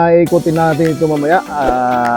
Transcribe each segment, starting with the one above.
ikutin natin ito mamaya. Ah,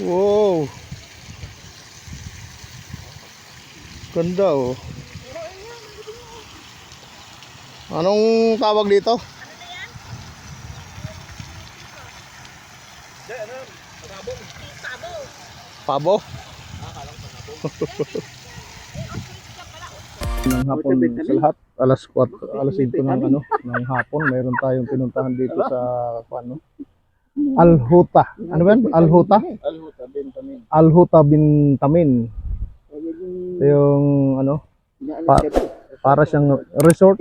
Wow. Ganda oh. Anong tawag dito? Pabo. ng hapon sa lahat. Alas 4, alas 5 ng ano, ng hapon, mayroon tayong pinuntahan dito sa ano. Alhuta. Ano ba yan? Alhuta? Alhuta, Bentamin. Alhuta Bintamin. Ito yung ano, pa- para siyang resort.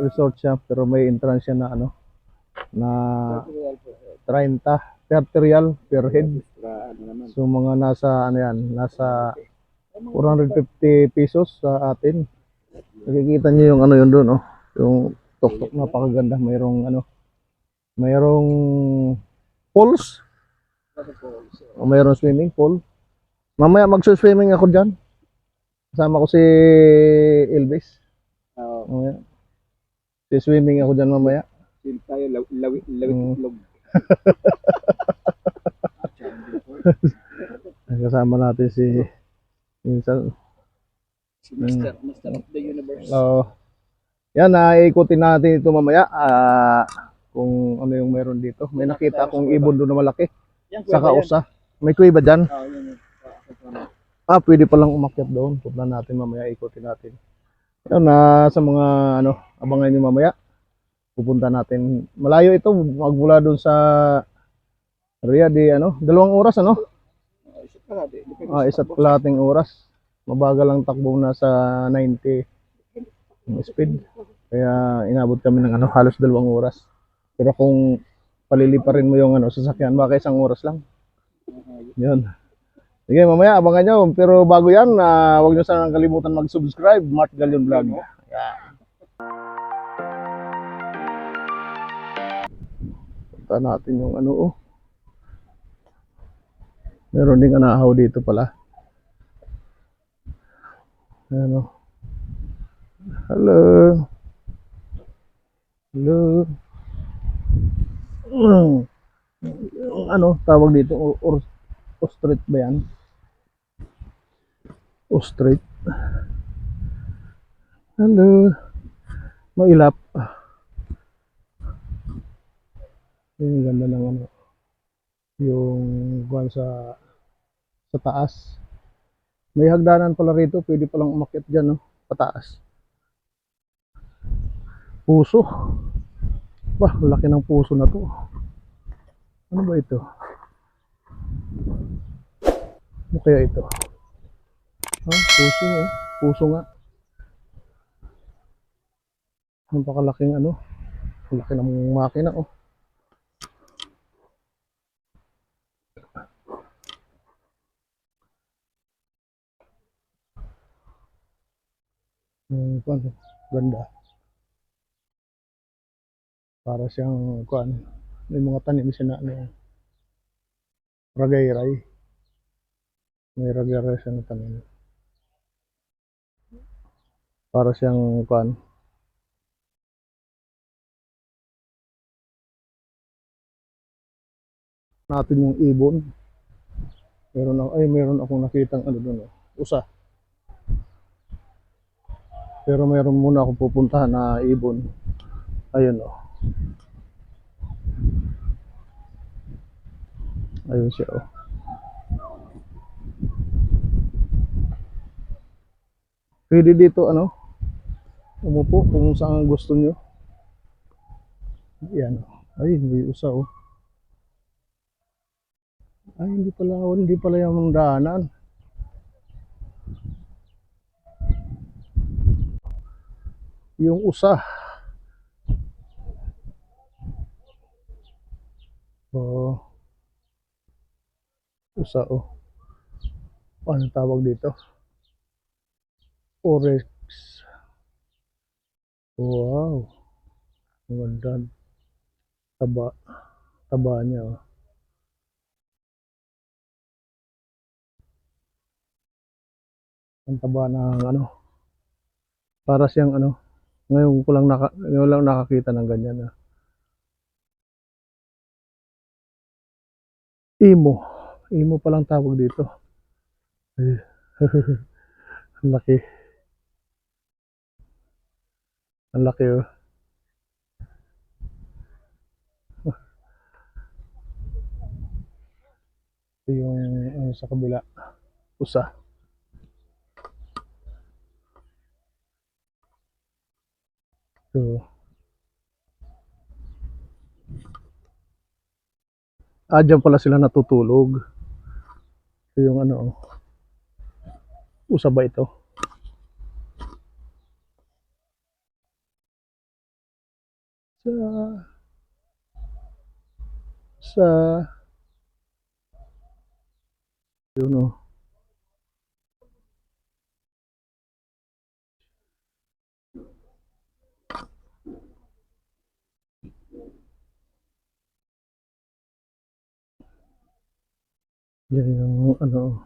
Resort siya pero may entrance siya na ano na 30 30 real per head. So mga nasa ano yan, nasa 450 pesos sa atin. Nakikita niyo yung ano yun doon, oh. Yung tuktok napakaganda, mayroong ano, mayroong pools. O mayroong swimming pool. Mamaya magsuswimming ako diyan. Kasama ko si Elvis. Oo. Mamaya. Si swimming ako diyan mamaya. Sil tayo, law- lawit, lawit, Mm. Kasama natin si minsan Si Master, Master of the Universe. Oo. yan, na ikutin natin ito mamaya. ah, kung ano yung meron dito. May nakita akong ibon doon na malaki. Sa kausa. May kuwi ba dyan? Yun, yun. Ah. Ah, pwede palang umakyat doon. Punta natin mamaya, ikutin natin. Yan, na sa mga ano, abangan nyo mamaya. Pupunta natin. Malayo ito, magmula doon sa Riyadh, di, ano, dalawang oras, ano? Ah, Ah, isa't kalating oras. Mabagal lang takbo na sa 90 yung speed. Kaya inabot kami ng ano, halos dalawang oras. Pero kung paliliparin mo yung ano, sasakyan, baka isang oras lang. Yun. Sige, mamaya abangan nyo. Pero bago yan, ah, huwag nyo sanang kalimutan mag-subscribe. Mark Galion Vlog. Yan. Punta natin yung ano, oh. Meron ding anahaw dito pala. Ano? Hello. Hello. Yung ano, tawag dito, or, or, ostrich ba yan? Ostrich. Hello. Mailap. Yung ganda ng ano. Yung kuwan sa sa taas. May hagdanan pala rito, pwede palang umakyat dyan, no? Pataas. Puso. Bah, laki ng puso na to. Ano ba ito? Ano kaya ito? Ah, puso, oh. Puso nga. Napakalaking ano. Ang laki ng makina, oh. Kuan, ganda. Para siyang kuan, may mga tanim siya na ano, ragay-ray. May ragay-ray siya na tanim. Para siyang kuan, natin yung ibon. Meron ako, ay meron akong nakitang ano doon, oh, usa. Pero meron muna akong pupuntahan na ibon. Ayun oh. Ayun siya oh. Pwede dito ano? Umupo kung saan gusto nyo. Yan oh. Ay, may usa oh. Ay, hindi pala, hindi pala yung daanan. yung usa. Oh. Usa oh. Ano tawag dito? Oryx. Wow. Ang ganda. Taba. Taba niya oh. Ang taba ng ano. Para siyang ano, ngayon ko lang naka, ngayon lang nakakita ng ganyan na. Imo. Imo palang tawag dito. Ang laki. Ang laki oh. Ito yung ano, sa kabila. Usa. So, ah, dyan pala sila natutulog. Ito yung ano, usa ba ito? Sa, sa, yun oh. Yan yung ano.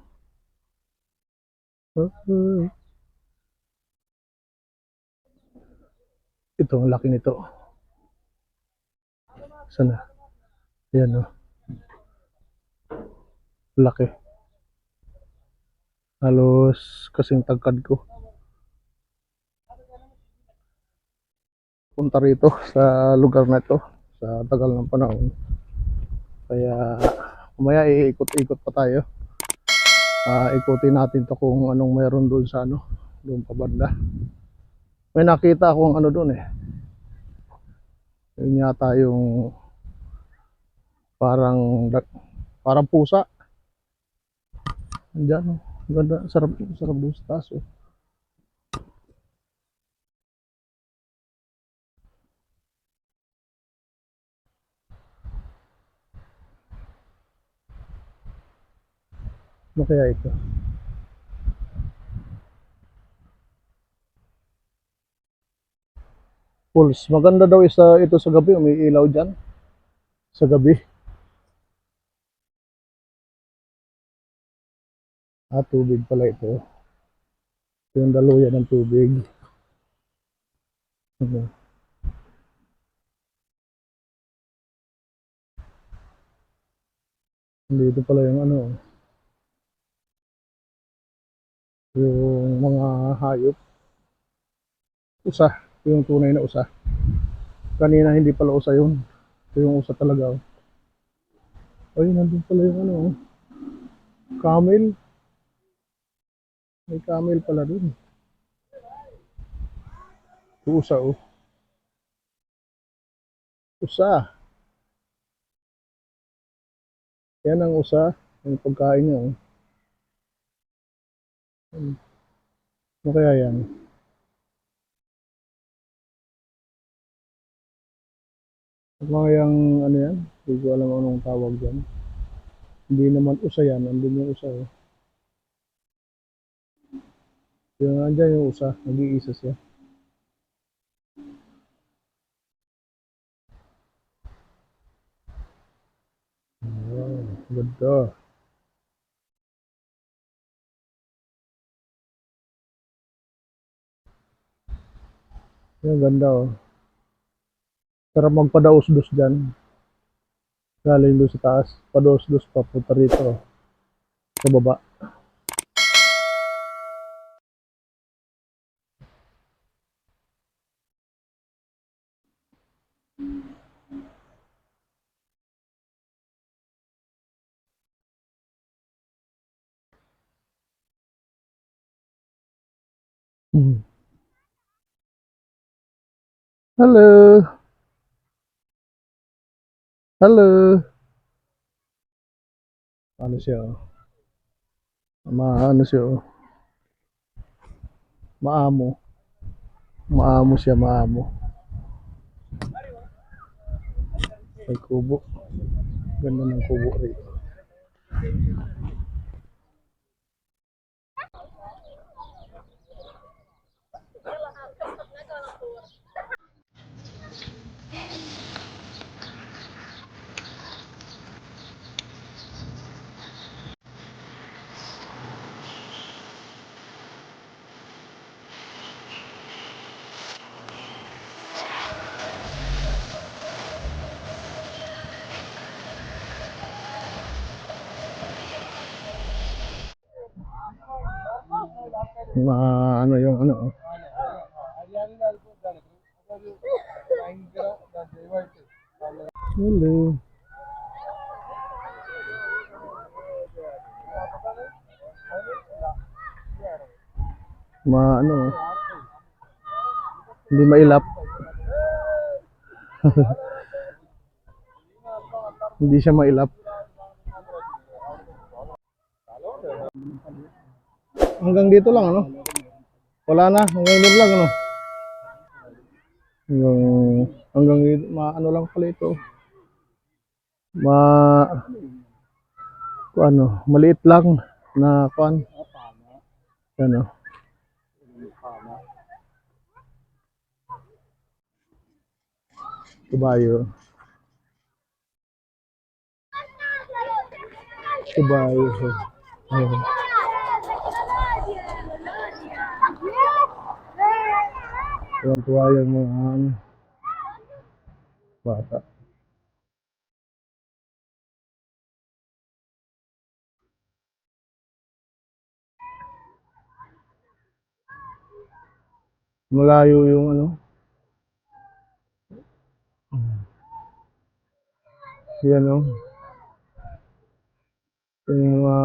Okay. Ito, ang laki nito. Sana. Yan o. Laki. Halos kasing tagkad ko. Punta rito sa lugar na ito sa tagal ng panahon. Kaya Kumaya iikot-ikot pa tayo. Ah, ikutin natin to kung anong meron doon sa ano, doon pa banda. May nakita akong ano doon eh. Yun yata yung parang parang pusa. Andiyan, oh. Ganda, sarap, sarap doon oh. Ano kaya ito? Pulse. Maganda daw isa ito sa gabi. May ilaw dyan. Sa gabi. Ah, tubig pala ito. Ito yung daluyan ng tubig. Ano? Dito pala yung ano. Yung mga hayop. Usa. Yung tunay na usa. Kanina hindi pala usa yun. Ito yung usa talaga. Oh. Ay, nandun pala yung ano. oh. Camel. May camel pala dun. Ito usa oh. Usa. Yan ang usa. Yung pagkain niya oh. Ano kaya yan? Mga yung ano yan? Hindi ko alam anong tawag dyan. Hindi naman usa yan. Andun yung usa. Oh. Yung andyan yung usa. Nag-iisa siya. Wow, ganda. Yung ganda oh. Pero magpadaos-dos dyan. Galing doon sa taas. Padaos-dos pa punta rito. Sa baba. Hmm. Hello. Hello. Ano siya? Ma ano siya? Maamo. Maamo siya, maamo. May kubo. Ganda ng kubo rito. Ano yung ano. Hello. Ma, ano. Hindi mailap. Hindi siya mailap. Hanggang dito lang, ano? Wala na, hanggang dito lang, ano? Hanggang, hanggang dito, ma, ano lang pala ito. Ma, ano, maliit lang na, kuan, ano, kabayo. Kabayo. Ayun. Tuwan-tuwa yung mga ano, bata. Malayo yung ano. Yan o. Yung mga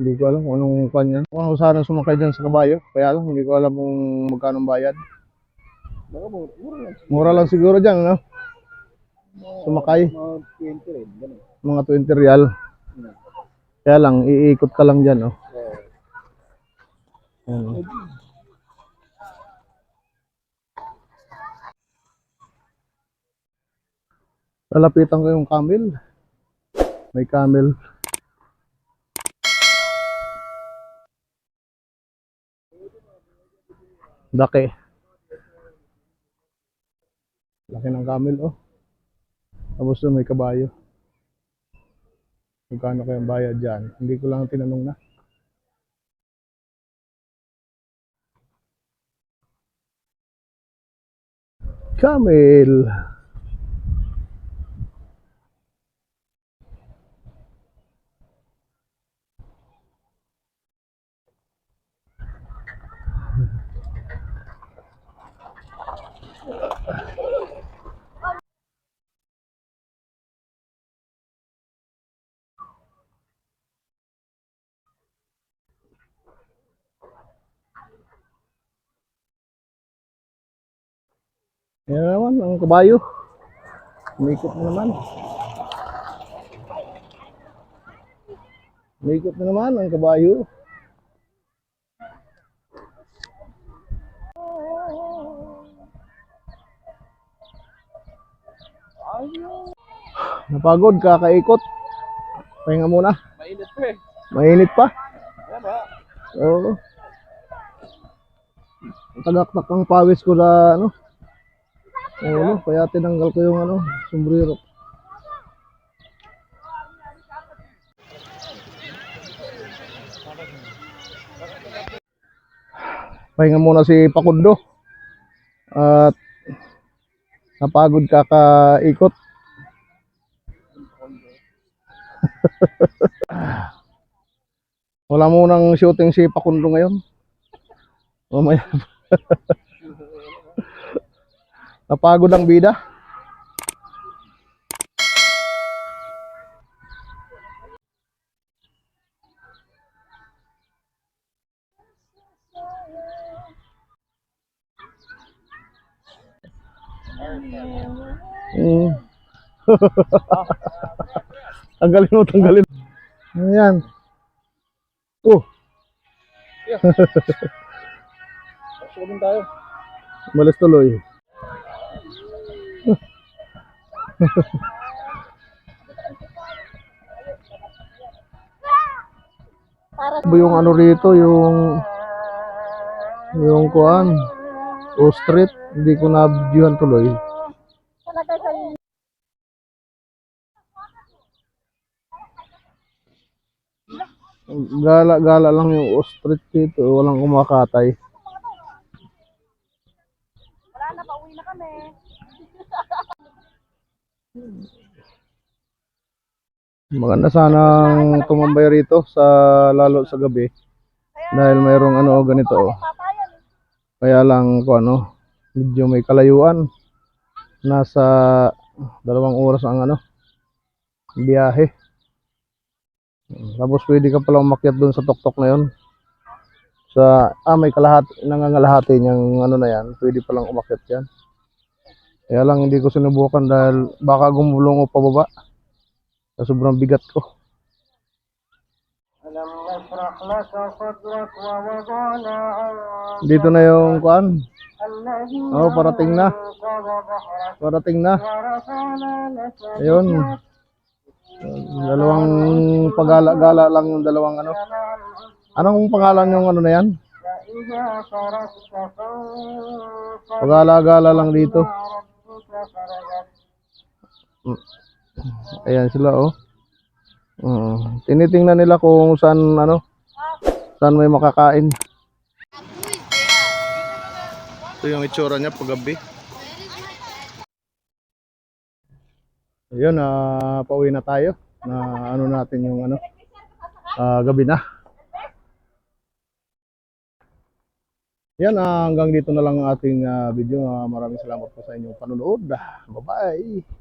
hindi ko alam kung anong kanya. Kung ako sana sumakay dyan sa kabayo. Kaya lang, hindi ko alam kung magkano bayad. Mura lang. Siguro dyan, no? Sumakay. Mga 20 rin, ganun. Mga 20 real. Kaya lang, iikot ka lang dyan, no? Ayan. Lalapitan ko yung camel. May camel. Laki. Laki ng camel, oh. Tapos doon may kabayo. Magkano kayang bayad dyan? Hindi ko lang tinanong na. Camel. Yan naman, ang kabayo. Umikot na naman. Umikot na naman ang kabayo. Napagod, kakaikot. Pahinga muna. Mainit pa eh. Mainit pa. Ba? Oo. Tagaktak ang pawis ko na ano. Oo, kaya tinanggal ko yung ano, sombrero. Pahinga muna si Pakundo. At napagod kakaikot. Wala munang shooting si Pakundo ngayon. Mamaya. Napagod ang bida. Mm. tanggalin mo, tanggalin. Ayan. Oh, Sumin tayo. malas tuloy. Ba yung ano rito, yung yung kuan, o street, hindi ko na videohan tuloy. Gala-gala lang yung ostrich dito, walang kumakatay. Wala na, pauwi na kami. Maganda sanang tumambay rito sa lalo sa gabi. Dahil mayroong ano ganito oh. Kaya lang ko ano, medyo may kalayuan. Nasa dalawang oras ang ano, biyahe. Tapos pwede ka pala umakyat doon sa tuktok na yon. Sa, ah may kalahat, nangangalahati niyang ano na yan, pwede palang umakyat yan. Kaya lang hindi ko sinubukan dahil baka gumulong o pababa. Sa sobrang bigat ko. Dito na yung kuan. Oh, parating na. Parating na. Ayun. Dalawang pagala-gala lang dalawang ano. Anong pangalan yung ano na yan? Pagala-gala lang dito. Ayan sila oh. Oo. Tinitingnan nila kung saan ano, saan may makakain. Ito yung itsura niya paggabi. Ayun, ah pauwi na tayo. Na ano natin yung ano, ah, gabi na. Yan, ah, hanggang dito na lang ang ating ah, video. Ah, maraming salamat po sa inyong panonood. Ah, Bye-bye!